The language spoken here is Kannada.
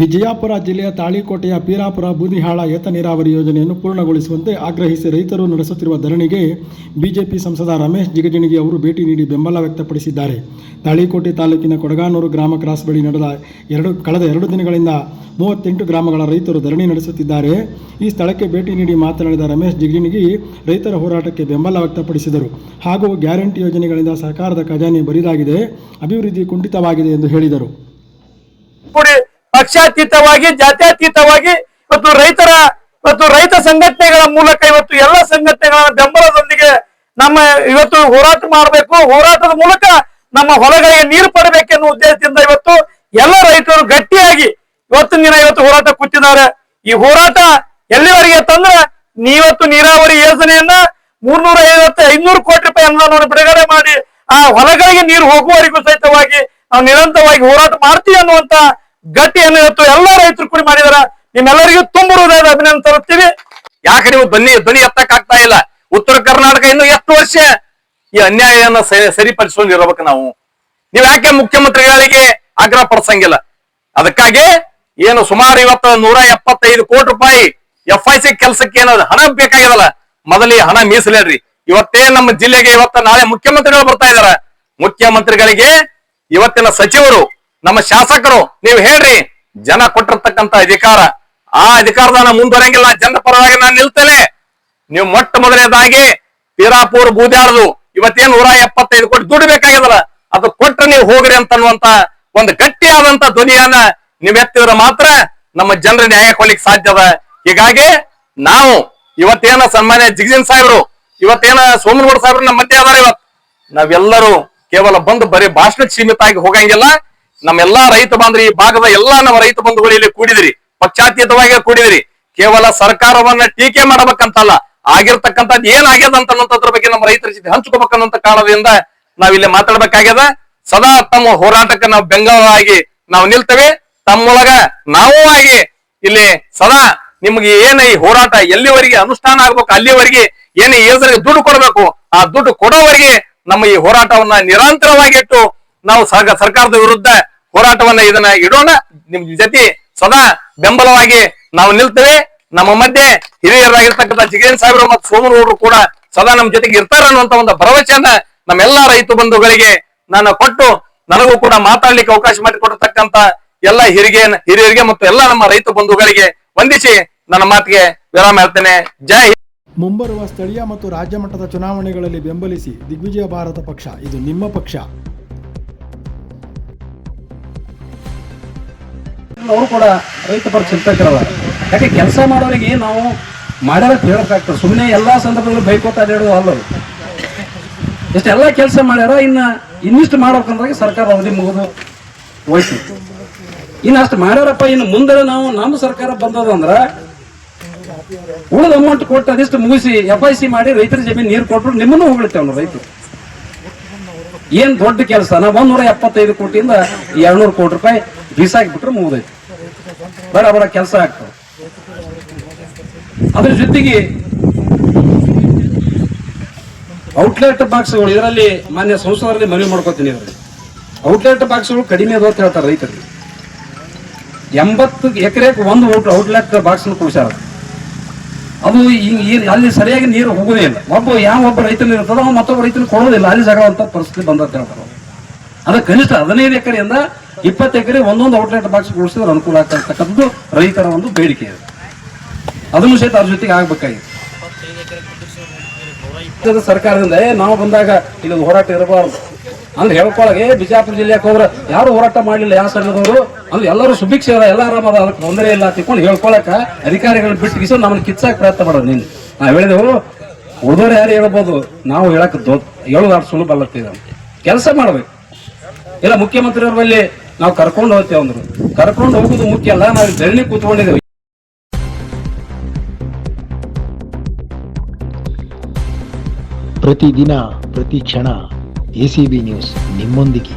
ವಿಜಯಪುರ ಜಿಲ್ಲೆಯ ತಾಳಿಕೋಟೆಯ ಪೀರಾಪುರ ಬೂದಿಹಾಳ ಏತ ನೀರಾವರಿ ಯೋಜನೆಯನ್ನು ಪೂರ್ಣಗೊಳಿಸುವಂತೆ ಆಗ್ರಹಿಸಿ ರೈತರು ನಡೆಸುತ್ತಿರುವ ಧರಣಿಗೆ ಬಿಜೆಪಿ ಸಂಸದ ರಮೇಶ್ ಜಿಗಜಿಣಗಿ ಅವರು ಭೇಟಿ ನೀಡಿ ಬೆಂಬಲ ವ್ಯಕ್ತಪಡಿಸಿದ್ದಾರೆ. ತಾಳಿಕೋಟೆ ತಾಲೂಕಿನ ಕೊಡಗಾನೂರು ಗ್ರಾಮ ಕ್ರಾಸ್ ಬಳಿ ನಡೆದ ಎರಡು, ಕಳೆದ ಎರಡು ದಿನಗಳಿಂದ ಮೂವತ್ತೆಂಟು ಗ್ರಾಮಗಳ ರೈತರು ಧರಣಿ ನಡೆಸುತ್ತಿದ್ದಾರೆ. ಈ ಸ್ಥಳಕ್ಕೆ ಭೇಟಿ ನೀಡಿ ಮಾತನಾಡಿದ ರಮೇಶ್ ಜಿಗಜಿಣಗಿ, ರೈತರ ಹೋರಾಟಕ್ಕೆ ಬೆಂಬಲ ವ್ಯಕ್ತಪಡಿಸಿದರು. ಹಾಗೂ ಗ್ಯಾರಂಟಿ ಯೋಜನೆಗಳಿಂದ ಸರ್ಕಾರದ ಖಜಾನೆ ಬರಿದಾಗಿದೆ, ಅಭಿವೃದ್ಧಿ ಕುಂಠಿತವಾಗಿದೆ ಎಂದು ಹೇಳಿದರು. ಪಕ್ಷಾತೀತವಾಗಿ, ಜಾತ್ಯತೀತವಾಗಿ ಇವತ್ತು ರೈತರ ಮತ್ತು ರೈತ ಸಂಘಟನೆಗಳ ಮೂಲಕ ಇವತ್ತು ಎಲ್ಲ ಸಂಘಟನೆಗಳ ಬೆಂಬಲದೊಂದಿಗೆ ನಮ್ಮ ಇವತ್ತು ಹೋರಾಟ ಮಾಡಬೇಕು. ಹೋರಾಟದ ಮೂಲಕ ನಮ್ಮ ಹೊಲಗಳಿಗೆ ನೀರು ಪಡಬೇಕೆನ್ನುವ ಉದ್ದೇಶದಿಂದ ಇವತ್ತು ಎಲ್ಲ ರೈತರು ಗಟ್ಟಿಯಾಗಿ ಇವತ್ತು ದಿನ ಇವತ್ತು ಹೋರಾಟ ಕೂತಿದ್ದಾರೆ. ಈ ಹೋರಾಟ ಎಲ್ಲಿವರೆಗೆ ತಂದ್ರೆ ನೀವತ್ತು ನೀರಾವರಿ ಯೋಜನೆಯನ್ನ ಮೂರ್ನೂರ ಐವತ್ತು ಐನೂರು ಕೋಟಿ ರೂಪಾಯಿ ಅನುದಾನವನ್ನು ಬಿಡುಗಡೆ ಮಾಡಿ ಆ ಹೊಲಗಳಿಗೆ ನೀರು ಹೋಗುವವರೆಗೂ ಸಹಿತವಾಗಿ ನಾವು ನಿರಂತರವಾಗಿ ಹೋರಾಟ ಮಾಡ್ತೀವಿ ಅನ್ನುವಂತ ಗಟ್ಟಿಯನ್ನು ಇವತ್ತು ಎಲ್ಲ ರೈತರು ಕೂಡಿ ಮಾಡಿದಾರ. ನಿಮ್ಮೆಲ್ಲರಿಗೂ ತುಂಬಿರುವುದಾದ ಅಭಿನಂದನೆ ತರುತ್ತೀವಿ. ಯಾಕೆ ನೀವು ಧ್ವನಿ ಧ್ವನಿ ಎತ್ತಕ್ ಆಗ್ತಾ ಇಲ್ಲ. ಉತ್ತರ ಕರ್ನಾಟಕ ಇನ್ನು ಎಷ್ಟು ವರ್ಷ. ಈ ಸರಿಪಡಿಸಿಕೊಂಡು ಸರಿಪಡಿಸ್ಕೊಂಡಿರ್ಬೇಕು ನಾವು. ನೀವು ಯಾಕೆ ಮುಖ್ಯಮಂತ್ರಿಗಳಿಗೆ ಆಗ್ರಹ ಪಡಿಸಂಗಿಲ್ಲ ಅದಕ್ಕಾಗಿ ಏನು ಸುಮಾರು ಇವತ್ತು ನೂರ ಎಪ್ಪತ್ತೈದು ಕೋಟಿ ರೂಪಾಯಿ ಎಫ್ ಐ ಸಿ ಕೆಲಸಕ್ಕೆ ಏನದು ಹಣ ಬೇಕಾಗಿದಲ್ಲ? ಮೊದಲಿ ಹಣ ಮೀಸಲೇಡ್ರಿ. ಇವತ್ತೇ ನಮ್ಮ ಜಿಲ್ಲೆಗೆ ಇವತ್ತ ನಾಳೆ ಮುಖ್ಯಮಂತ್ರಿಗಳು ಬರ್ತಾ ಇದಾರ. ಮುಖ್ಯಮಂತ್ರಿಗಳಿಗೆ ಇವತ್ತಿನ ಸಚಿವರು ನಮ್ಮ ಶಾಸಕರು, ನೀವು ಹೇಳ್ರಿ, ಜನ ಕೊಟ್ಟಿರ್ತಕ್ಕಂತ ಅಧಿಕಾರ. ಆ ಅಧಿಕಾರದ ನಾನು ಮುಂದುವರಂಗಿಲ್ಲ, ಜನರ ಪರವಾಗಿ ನಾನು ನಿಲ್ತೇನೆ. ನೀವು ಮೊಟ್ಟ ಮೊದಲನೇದಾಗಿ ಪೀರಾಪುರ್ ಬೂದ್ಯಾಳದು ಇವತ್ತೇನ್ ನೂರ ಎಪ್ಪತ್ತೈದು ಕೋಟಿ ದುಡ್ಡು ಬೇಕಾಗ್ಯದಲ್ಲ ಅದು ಕೊಟ್ಟರೆ ನೀವು ಹೋಗ್ರಿ ಅಂತನ್ನುವಂತ ಒಂದು ಗಟ್ಟಿಯಾದಂತ ಧ್ವನಿಯನ್ನ ನೀವು ಎತ್ತಿದ್ರೆ ಮಾತ್ರ ನಮ್ಮ ಜನರ ನ್ಯಾಯ ಕೊಡ್ಲಿಕ್ಕೆ ಸಾಧ್ಯ ಅದ. ಹೀಗಾಗಿ ನಾವು ಇವತ್ತೇನ ಸನ್ಮಾನ್ಯ ಜಿಗಜಿನ್ ಸಾಹೇಬ್ರು, ಇವತ್ತೇನ ಸೋಮನಗೌಡ ಸಾಹೇಬ್ರು ನಮ್ಮ ಮಧ್ಯೆ ಅದಾರ ಇವತ್ತು. ನಾವೆಲ್ಲರೂ ಕೇವಲ ಬಂದು ಬರೀ ಭಾಷಣಕ್ಕೆ ಸೀಮಿತ ಆಗಿ ಹೋಗಂಗಿಲ್ಲ. ನಮ್ಮೆಲ್ಲಾ ರೈತ ಬಾಂಧವರು ಈ ಭಾಗದ ಎಲ್ಲಾ ನಮ್ಮ ರೈತ ಬಂಧುಗಳು ಇಲ್ಲಿ ಕೂಡಿದಿರಿ. ಪಕ್ಷಾತೀತವಾಗಿ ಕೂಡಿದಿರಿ. ಕೇವಲ ಸರ್ಕಾರವನ್ನ ಟೀಕೆ ಮಾಡಬೇಕಂತಲ್ಲ, ಆಗಿರ್ತಕ್ಕಂಥದ್ದು ಏನ್ ಆಗ್ಯದ ಅಂತ ಅನ್ನೋದ್ರ ಬಗ್ಗೆ ನಮ್ಮ ರೈತರ ಜೊತೆ ಹಂಚ್ಕೋಬೇಕನ್ನುವಂತ ಕಾರಣದಿಂದ ನಾವಿಲ್ಲಿ ಮಾತಾಡ್ಬೇಕಾಗ್ಯದ. ಸದಾ ತಮ್ಮ ಹೋರಾಟಕ್ಕೆ ನಾವು ಬೆಂಗಾವಲಾಗಿ ನಾವು ನಿಲ್ತೇವೆ. ತಮ್ಮೊಳಗ ನಾವೂ ಆಗಿ ಇಲ್ಲಿ ಸದಾ ನಿಮ್ಗೆ ಏನ ಈ ಹೋರಾಟ ಎಲ್ಲಿವರೆಗೆ ಅನುಷ್ಠಾನ ಆಗ್ಬೇಕು, ಅಲ್ಲಿವರೆಗೆ ಏನೇ ಯೋಜನೆಗೆ ದುಡ್ಡು ಕೊಡಬೇಕು, ಆ ದುಡ್ಡು ಕೊಡೋವರೆಗೆ ನಮ್ಮ ಈ ಹೋರಾಟವನ್ನ ನಿರಂತರವಾಗಿ ಇಟ್ಟು ನಾವು ಸರ್ಕ- ಸರ್ಕಾರದ ವಿರುದ್ಧ ಹೋರಾಟವನ್ನ ಇದನ್ನ ಇಡೋಣ. ನಿಮ್ ಜೊತೆ ಸದಾ ಬೆಂಬಲವಾಗಿ ನಾವು ನಿಲ್ತೇವೆ. ನಮ್ಮ ಮಧ್ಯೆ ಹಿರಿಯರಾಗಿರ್ತಕ್ಕಂಥ ಜಿಗೇನ್ ಸಾಹೇಬರು ಮತ್ತು ಸೋಮನಗೌಡರು ಕೂಡ ಸದಾ ನಮ್ಮ ಜೊತೆಗೆ ಇರ್ತಾರೆ ಅನ್ನುವಂತ ಒಂದು ಭರವಸೆಯನ್ನ ನಮ್ಮೆಲ್ಲಾ ರೈತ ಬಂಧುಗಳಿಗೆ ನಾನು ಕೊಟ್ಟು ನನಗೂ ಕೂಡ ಮಾತಾಡ್ಲಿಕ್ಕೆ ಅವಕಾಶ ಮಾಡಿಕೊಡತಕ್ಕಂತ ಎಲ್ಲ ಹಿರಿಗೆ ಹಿರಿಯರಿಗೆ ಮತ್ತು ಎಲ್ಲ ನಮ್ಮ ರೈತ ಬಂಧುಗಳಿಗೆ ವಂದಿಸಿ ನನ್ನ ಮಾತಿಗೆ ವಿರಾಮ ಹೇಳ್ತೇನೆ. ಜೈ. ಮುಂಬರುವ ಸ್ಥಳೀಯ ಮತ್ತು ರಾಜ್ಯ ಮಟ್ಟದ ಚುನಾವಣೆಗಳಲ್ಲಿ ಬೆಂಬಲಿಸಿ ದಿಗ್ವಿಜಯ ಭಾರತ ಪಕ್ಷ. ಇದು ನಿಮ್ಮ ಪಕ್ಷ. ಅವರು ಕೂಡ ರೈತ ಪರ ಚಿಂತಕರಲ್ಲ. ಯಾಕೆ ಕೆಲಸ ಮಾಡೋರಿಗೆ ನಾವು ಮಾಡ್ಯಾರ ಹೇಳಬೇಕಾಗ್ತದೆ. ಸುಮ್ಮನೆ ಎಲ್ಲಾ ಸಂದರ್ಭದಲ್ಲೂ ಬೈಕೋತ ಹೇಳೋದು ಅಲ್ಲ ಅವ್ರು. ಇಷ್ಟೆಲ್ಲ ಕೆಲಸ ಮಾಡ್ಯಾರ, ಇನ್ನ ಇನ್ನಿಷ್ಟು ಮಾಡ್ಬೇಕಂದ್ರೆ ಸರ್ಕಾರ ಅವಧಿ ಮುಗಿದು ಹೋಯ್ತು. ಇನ್ನು ಅಷ್ಟು ಮಾಡ್ಯಾರಪ್ಪ, ಇನ್ನು ಮುಂದೆ ನಾವು, ನಮ್ಮ ಸರ್ಕಾರ ಬಂದದಂದ್ರ ಉಳಿದ ಅಮೌಂಟ್ ಕೊಟ್ಟು ಅದಿಷ್ಟು ಮುಗಿಸಿ ಎಫ್ ಐ ಸಿ ಮಾಡಿ ರೈತರ ಜಮೀನು ನೀರು ಕೊಟ್ರು ನಿಮ್ಮನ್ನು ಹೋಗ್ಲಿತ್ತೇವ್ ರೈತರು. ಏನ್ ದೊಡ್ಡ ಕೆಲಸ? ನಾವು ಒಂದೂರ ಎಪ್ಪತ್ತೈದು ಕೋಟಿಯಿಂದ ಎರಡ್ನೂರು ಕೋಟಿ ರೂಪಾಯಿ ಬೀಸಾಕಿಬಿಟ್ರೆ ಮುಗಿದೈತಿ. ಬಡ ಬಡ ಕೆಲಸ ಆಗ್ತದೆ. ಅದ್ರ ಜೊತೆಗೆ ಔಟ್ಲೆಟ್ ಬಾಕ್ಸ್ಗಳು, ಇದರಲ್ಲಿ ಮಾನ್ಯ ಸಂಸದರಲ್ಲಿ ಮನವಿ ಮಾಡ್ಕೋತೀನಿ ಇದರಲ್ಲಿ ಔಟ್ಲೆಟ್ ಬಾಕ್ಸ್ಗಳು ಕಡಿಮೆ ಅದು ಅಂತ ಹೇಳ್ತಾರೆ ರೈತರಿಗೆ ಎಂಬತ್ತು ಎಕರೆಗೆ ಒಂದು ಔಟ್ ಔಟ್ಲೆಟ್ ಬಾಕ್ಸ್ ಕೊಡಿಸ್ಯಾರ. ಅದು ಈ- ಈ- ಅಲ್ಲಿ ಸರಿಯಾಗಿ ನೀರು ಹೋಗೋದೇ ಇಲ್ಲ. ಒಬ್ಬ ಯಾವ ಒಬ್ಬ ರೈತನ ಇರ್ತದೋ, ಮತ್ತೊಬ್ಬ ರೈತನ ಕೊಡೋದಿಲ್ಲ. ಅಲ್ಲಿ ಜಗಳ ಅಂತ ಪರಿಸ್ಥಿತಿ ಬಂದಂತ ಹೇಳ್ತಾರೆ ಅದ ಕನಿಷ್ಠ ಹದಿನೈದು ಎಕರೆಯಿಂದ ಇಪ್ಪತ್ತು ಎಕರೆ ಒಂದೊಂದು ಔಟ್ಲೆಟ್ ಬಾಕ್ಸ್ ಕೊಡಿಸಿದ್ರೆ ಅನುಕೂಲ ಆಗ್ತಕ್ಕಂಥದ್ದು ರೈತರ ಒಂದು ಬೇಡಿಕೆ ಇದೆ ಅದನ್ನು ಸಹಿತ ಅದ್ರ ಜೊತೆಗೆ ಆಗ್ಬೇಕಾಗಿತ್ತು ಸರ್ಕಾರದಿಂದ ನಾವು ಬಂದಾಗ ಇಲ್ಲಿ ಹೋರಾಟ ಇರಬಾರ್ದು. ಅಂದ್ರೆ ಹೇಳ್ಕೊಳಗೆ ಬಿಜಾಪುರ ಜಿಲ್ಲೆಗೆ ಹೋದ್ರೆ ಯಾರು ಹೋರಾಟ ಮಾಡಲಿಲ್ಲ, ಯಾವ ಸಂಘದವರು? ಅಂದ್ರೆ ಎಲ್ಲರೂ ಸುಭಿಕ್ಷೆ ಎಲ್ಲ ಆರಾಮ ಅದ ಅದಕ್ಕೆ ತೊಂದರೆ ಇಲ್ಲ ತಿಳ್ಕೊಂಡು ಹೇಳ್ಕೊಳಕ ಅಧಿಕಾರಿಗಳನ್ನ ಬಿಟ್ಟು ಕಿಸ ನಮ್ಮನ್ನ ಕಿಚ್ಚಾಕ್ ಪ್ರಯತ್ನ ಮಾಡೋದು ನೀನು ನಾವು ಹೇಳಿದೆವು, ಉಳಿದವ್ರು ಯಾರು ಹೇಳ್ಬೋದು? ನಾವು ಹೇಳಕ್ ದೊ ಹೇಳೋದು ಸುಲಭ ಅಲ್ಲ ಕೆಲಸ ಮಾಡ್ಬೇಕು. ಇಲ್ಲ, ಮುಖ್ಯಮಂತ್ರಿಯವ್ರ ಬಲ್ಲಿ ನಾವು ಕರ್ಕೊಂಡು ಹೋಗ್ತೇವೆ ಅಂದ್ರು. ಕರ್ಕೊಂಡು ಹೋಗುದು ಮುಖ್ಯ ಅಲ್ಲ, ನಾವು ಧರಣಿ ಕೂತ್ಕೊಂಡಿದ್ದೇವೆ. ಪ್ರತಿದಿನ, ಪ್ರತಿ ಕ್ಷಣ ಎಸಿಬಿ ನ್ಯೂಸ್ ನಿಮ್ಮೊಂದಿಗೆ.